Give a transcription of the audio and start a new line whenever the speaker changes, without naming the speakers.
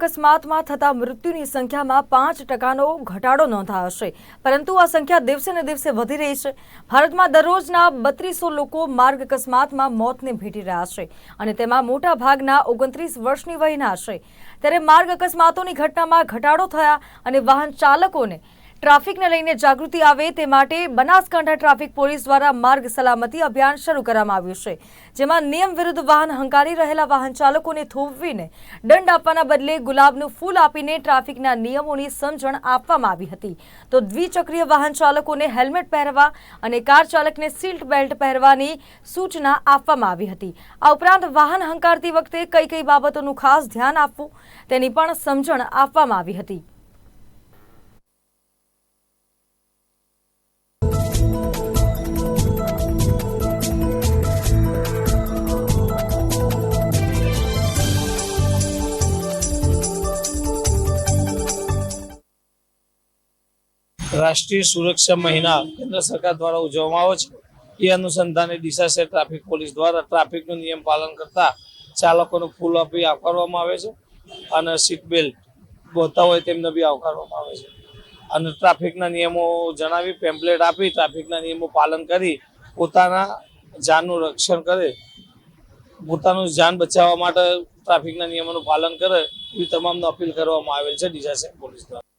અકસ્માતમાં થતા મૃત્યુની સંખ્યામાં પાંચ ટકાનો ઘટાડો નોંધાયો છે. પરંતુ આ સંખ્યા દિવસે ને દિવસે વધી રહી છે. ભારતમાં દરરોજના બત્રીસો લોકો માર્ગ અકસ્માતમાં મોતને ભેટી રહ્યા છે અને તેમાં મોટા ભાગના ઓગણત્રીસ વર્ષની વયના છે. ત્યારે માર્ગ અકસ્માતોની ઘટનામાં ઘટાડો થયા અને વાહન ચાલકોને ટ્રાફિકને લઈને જાગૃતિ આવે તે માટે બનાસકાંઠા ટ્રાફિક પોલીસ દ્વારા માર્ગ સલામતી અભિયાન શરૂ કરવામાં આવ્યું છે, જેમાં નિયમ વિરુદ્ધ વાહન હંકારી રહેલા વાહન ચાલકોને થોભવીને દંડ આપવાના બદલે ગુલાબનું ફૂલ આપીને ટ્રાફિકના નિયમોની સમજણ આપવામાં આવી હતી. તો દ્વિચક્રીય વાહન ચાલકોને હેલ્મેટ પહેરવા અને કાર ચાલકને સીટ બેલ્ટ પહેરવાની સૂચના આપવામાં આવી હતી. આ ઉપરાંત વાહન હંકારતી વખતે કઈ કઈ બાબતોનું ખાસ ધ્યાન આપવું તેની પણ સમજણ આપવામાં આવી હતી.
રાષ્ટ્રીય સુરક્ષા મહિના કેન્દ્ર સરકાર દ્વારા ઉજવવામાં આવે છે. એ અનુસંધાને ડીસા શહેર ટ્રાફિક પોલીસ દ્વારા ટ્રાફિકનું નિયમ પાલન કરતા ચાલકોને ફૂલ આપી આવકારવામાં આવે છે અને સીટ બેલ્ટ બોતા હોય તેમને બી આવકારવામાં આવે છે. અને ટ્રાફિકના નિયમો જણાવી, પેમ્પલેટ આપી, ટ્રાફિકના નિયમો પાલન કરી, પોતાના જાનનું રક્ષણ કરે, પોતાનું જાન બચાવવા માટે ટ્રાફિકના નિયમોનું પાલન કરે, એવી તમામને અપીલ કરવામાં આવેલ છે ડીસા શહેર પોલીસ દ્વારા.